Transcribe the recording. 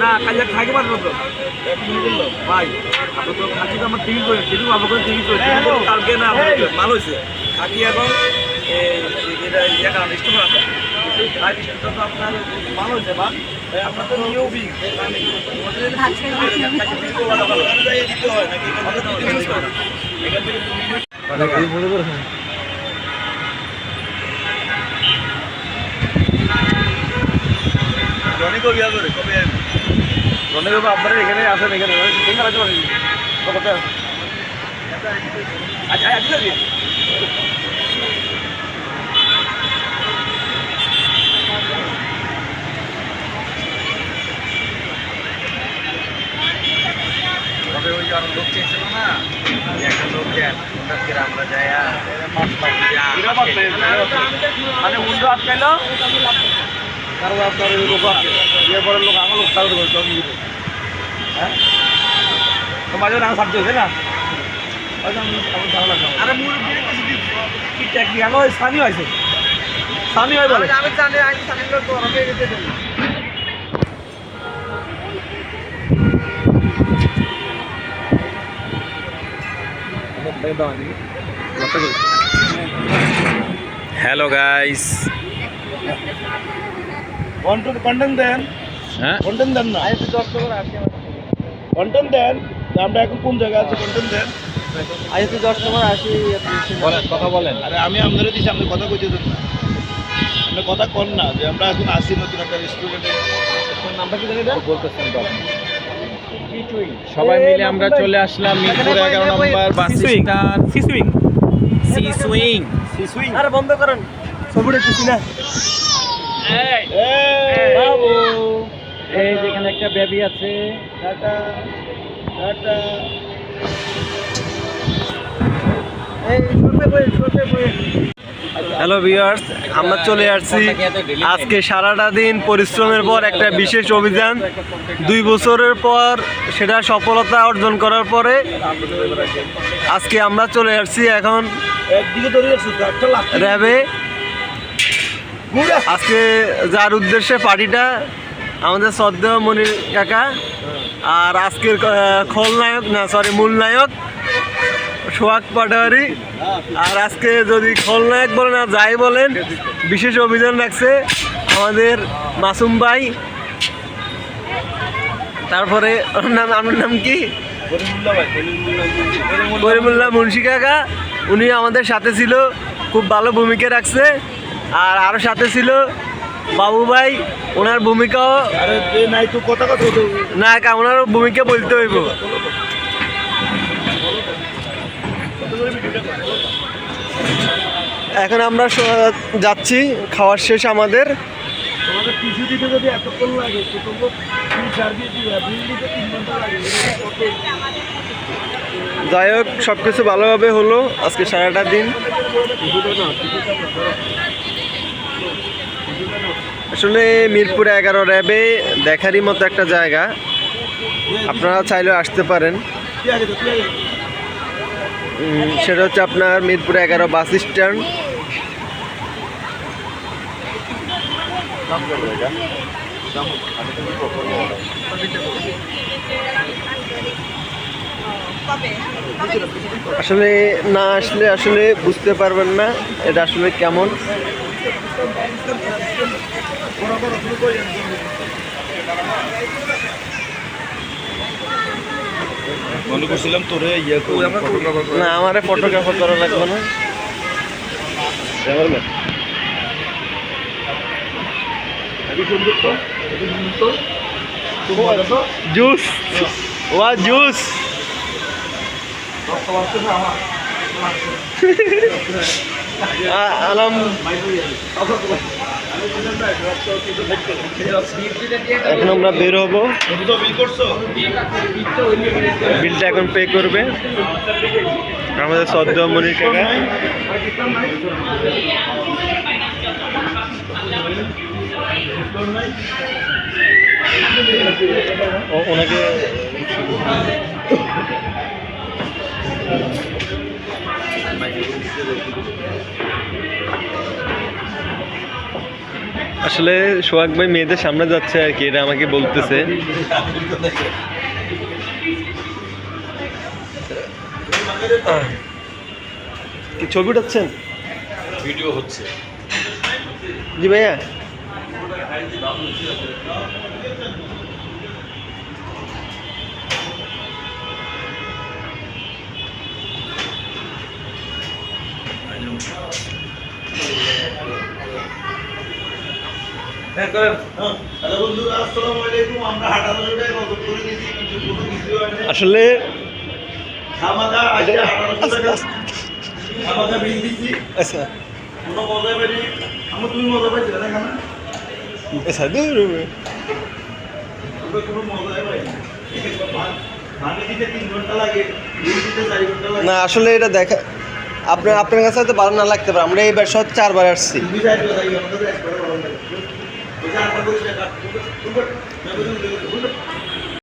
না কাজে খাইতে পারব তো। ভাই আপনি তো খাসি তো আমার টিকিট করে সেটু আমার করে টিকিট করে কালকে না আপনার হয়েছে। খাকি এবং এই ইয়ে কারণ স্টোর আছে। তো আপনার মাল হয়েছে বা? আপনার তো নিয়েও বি দিতে হয় নাকি? এখান থেকে রনি কবি আসবে কবে রনি বাবু আপনারা এখানে আসেন এখানে এখানে আছে মানে কত আছে। আচ্ছা আচ্ছা তবে ওই আর লোক চেয়েছিল না? একটা লোক দেন আমরা যাই মানে উন্ডো আটকাইলো কারণ আপনার লোক আছে। ইয়ে পরের লোক আমার লোক করে হ্যাঁ? তো মাঝে নাম সাবজেক্ট হয়েছে না? আমার স্থানীয় আছে স্থানীয় হয় বলে। আমি জানি আমি জানি লোক হ্যালো গাইস। কন্টেন্ট কন্টেন্ট দেন। হ্যাঁ? কন্টেন্ট দেন না। কন্টেন্ট দেন আমরা এখন কোন জায়গায় আছি কন্টেন্ট দেন। তো দশ নম্বর আসি বলেন কথা বলেন। আরে আমি আপনারা দিচ্ছি আপনি কথা কইতে দেন না। আপনি কথা কন না যে আমরা এখন আসি নতুন একটা রেস্টুরেন্টে নাম্বার কি জানি বলতেছেন তো সবাই মিলে আমরা চলে আসলাম মিরপুর এগারো নম্বর বাস স্ট্যান্ড। সিসুইং সি সুইং সিসুইং আরে বন্ধ করেন। ছবিটা কিছু না। বাবু। এই যেখানে একটা বেবি আছে। Tata tata. হ্যালো ভিউয়ার্স আমরা চলে আসছি। আজকে সারাটা দিন পরিশ্রমের পর একটা বিশেষ অভিযান। দুই বছরের পর সেটা সফলতা অর্জন করার পরে আজকে আমরা চলে আসছি এখন র্যাবে। আজকে যার উদ্দেশ্যে পার্টিটা, আমাদের শ্রদ্ধেয় মনির কাকা আর আজকের খলনায়ক, না সরি মূল নায়ক সোহাগ পাটোয়ারি। আর আজকে যদি খলনায়ক বলেন আর যাই বলেন, বিশেষ অভিযান রাখছে আমাদের মাসুম ভাই। তারপরে ওর নাম, আমার নাম কি? করিমুল্লাহ মুন্সি কাকা। উনি আমাদের সাথে ছিল, খুব ভালো ভূমিকা রাখছে। আর আরও সাথে ছিল বাবু ভাই ওনার ভূমিকাও না কা ওনার ভূমিকা বলতে হইব। এখন আমরা যাচ্ছি খাওয়ার শেষ আমাদের। যাই হোক সব কিছু ভালোভাবে হলো আজকে সারাটা দিন। আসলে মিরপুর এগারো র্যাবে দেখারই মতো একটা জায়গা। আপনারা চাইলে আসতে পারেন। সেটা হচ্ছে আপনার মিরপুর এগারো বাস স্ট্যান্ড। আসলে না আসলে আসলে বুঝতে পারবেন না এটা আসলে কেমন। মনে করছিলাম তোরে ইয়ে না আমার ফটোগ্রাফার করা লাগবে না। জুস ওয়া জুস আলাম এখন আমরা বের হব। বিলটা এখন পে করবে। আমাদের সদ্য মনির ও- ওনাকে আসলে সোহাগ ভাই মেয়েদের সামনে যাচ্ছে আর কি এটা আমাকে বলতেছে। কি ছবি উঠাচ্ছেন? ভিডিও হচ্ছে। জি ভাইয়া। হ্যাঁ করেন। হ্যালো বন্ধুরা আসসালামু আলাইকুম। আমরা হাটানো টাকা করে দিয়েছি কিন্তু কোনো কিছু হয় না। আসলে খামাখা আজকে আঠারোশো টাকা। খামাখা বিল দিচ্ছি। আচ্ছা। কোনো মজা পাইনি। আমার তুমি মজা পাইছো না খানা আচ্ছা দূর কোনো মজাই পাইনি। না আসলে এটা দেখা আপনার আপনার কাছে হয়তো ভালো না লাগতে পারে। আমরা এই ব্যবসা চারবার আসছি। তুমি চার